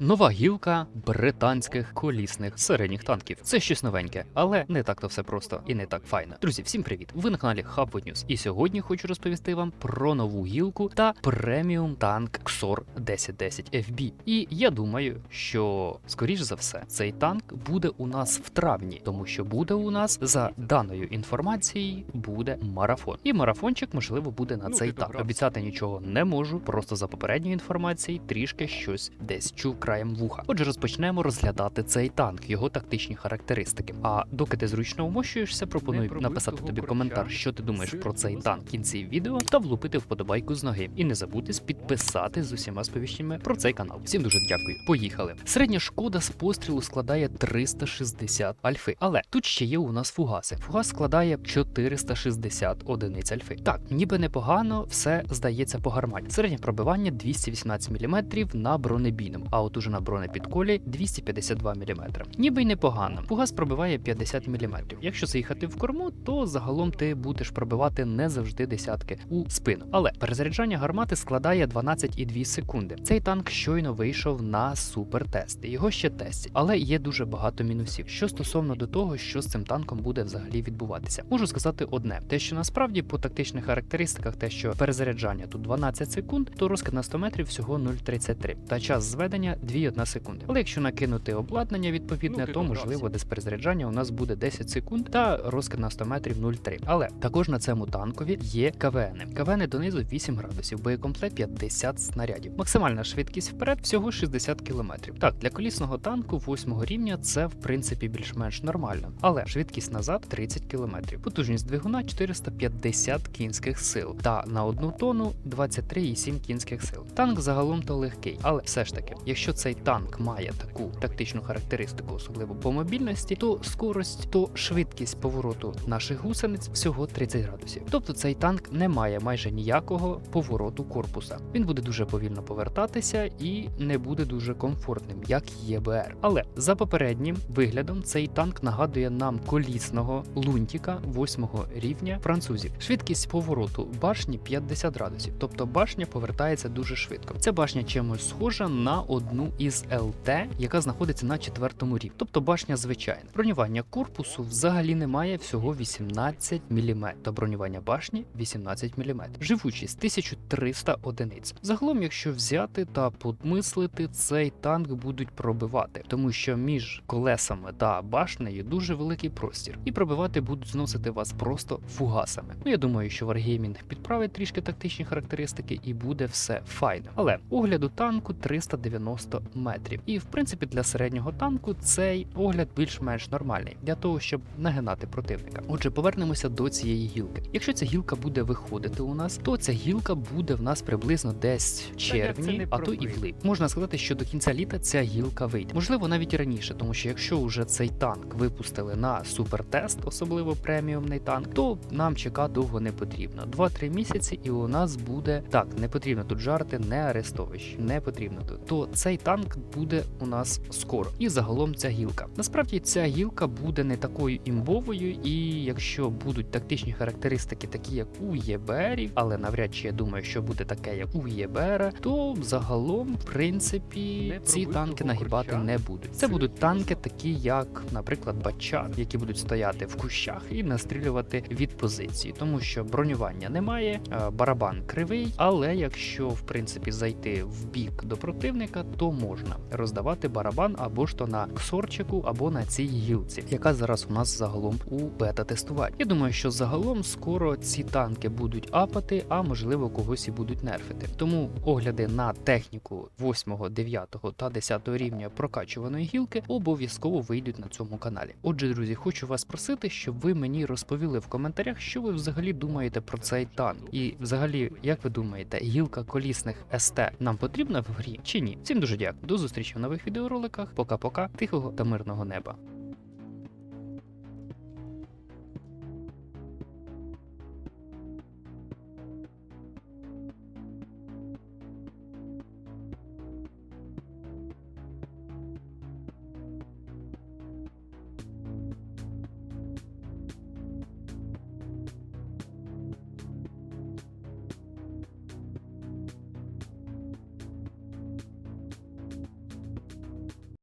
Нова гілка британських колісних середніх танків. Це щось новеньке, але не так то все просто і не так файно. Друзі, всім привіт! Ви на каналі Hubwood News. І сьогодні хочу розповісти вам про нову гілку та преміум танк XOR 1010 FB. І я думаю, що скоріш за все цей танк буде у нас в травні, тому що буде у нас за даною інформацією буде марафон. І марафончик, можливо, буде на Ну, цей танк. Обіцяти нічого не можу, просто за попередньою інформацією трішки щось десь чув краєм вуха. Отже, розпочнемо розглядати цей танк, його тактичні характеристики. А доки ти зручно вмощуєшся, пропоную написати тобі коментар, що ти думаєш про цей танк в кінці відео, та влупити вподобайку з ноги. І не забудьте підписати з усіма сповіщеннями про цей канал. Всім дуже дякую. Поїхали. Середня шкода з пострілу складає 360 альфи. Але тут ще є у нас фугаси. Фугас складає 460 одиниць альфи. Так, ніби непогано, все здається по гармані. Середнє пробивання 218 мм на бронебійному, а от уже на бронепідколі 252 мм. Ніби й непогано. Фугас пробиває 50 мм. Якщо заїхати в корму, то загалом ти будеш пробивати не завжди десятки у спину. Але перезаряджання гармати складає 12,2 секунди. Цей танк щойно вийшов на супертести. Його ще тестять, але є дуже багато мінусів. Що стосовно до того, що з цим танком буде взагалі відбуватися, можу сказати одне: те, що насправді по тактичних характеристиках, те, що перезаряджання тут 12 секунд, то розкид на 100 метрів всього 0,33, та час зведення 2,1 секунди. Але якщо накинути обладнання відповідне, Ну, то можливо десь перезаряджання у нас буде 10 секунд та розкид на 100 метрів 0,3. Але також на цьому танкові є КВН. КВН донизу 8 градусів, боєкомплект 50 снарядів. Максимальна швидкість вперед всього 60 км. Так, для колісного танку 8 рівня це в принципі більш-менш нормально. Але швидкість назад 30 км. Потужність двигуна 450 кінських сил. Та на одну тонну 23,7 кінських сил. Танк загалом то легкий, але все ж таки, якщо цей танк має таку тактичну характеристику, особливо по мобільності, то скорость, то швидкість повороту наших гусениць всього 30 градусів. Тобто цей танк не має майже ніякого повороту корпуса. Він буде дуже повільно повертатися і не буде дуже комфортним, як ЄБР. Але за попереднім виглядом цей танк нагадує нам колісного лунтіка 8 рівня французів. Швидкість повороту башні 50 градусів, тобто башня повертається дуже швидко. Ця башня чимось схожа на одну із ЛТ, яка знаходиться на четвертому рівні, тобто башня звичайна. Бронювання корпусу взагалі немає всього 18 мм, та бронювання башні 18 мм. Живучість 1300 одиниць. Загалом, якщо взяти та подмислити, цей танк будуть пробивати, тому що між колесами та башнею дуже великий простір, і пробивати будуть зносити вас просто фугасами. Ну я думаю, що Wargaming підправить трішки тактичні характеристики і буде все файно. Але огляду танку 390 метрів. І в принципі для середнього танку цей огляд більш-менш нормальний для того, щоб нагинати противника. Отже, повернемося до цієї гілки. Якщо ця гілка буде виходити у нас, то ця гілка буде в нас приблизно десь в червні, а то і в липні. Можна сказати, що до кінця літа ця гілка вийде. Можливо, навіть і раніше, тому що якщо вже цей танк випустили на супертест, особливо преміумний танк, то нам чекати довго не потрібно. 2-3 місяці, і у нас буде так, не потрібно тут жарти, не арестовищ, не потрібно тут. То цей танк буде у нас скоро. І загалом ця гілка. Насправді ця гілка буде не такою імбовою, і якщо будуть тактичні характеристики, такі як у ЄБРів, але навряд чи я думаю, що буде таке, як у ЄБР, то загалом, в принципі, Не ці танки нагибати корча. не будуть. Це будуть танки, такі як, наприклад, Бачар, які будуть стояти в кущах і настрілювати від позиції, тому що бронювання немає, е, барабан кривий. Але якщо в принципі зайти в бік до противника, то то можна роздавати барабан або ж то на ксорчику, або на цій гілці, яка зараз у нас загалом у бета-тестуванні. Я думаю, що загалом скоро ці танки будуть апати, а можливо когось і будуть нерфити. Тому огляди на техніку 8, 9 та 10 рівня прокачуваної гілки обов'язково вийдуть на цьому каналі. Отже, друзі, хочу вас просити, щоб ви мені розповіли в коментарях, що ви взагалі думаєте про цей танк. І взагалі, як ви думаєте, гілка колісних СТ нам потрібна в грі чи ні? Всім дуже дякую. До зустрічі в нових відеороликах. Пока-пока, тихого та мирного неба.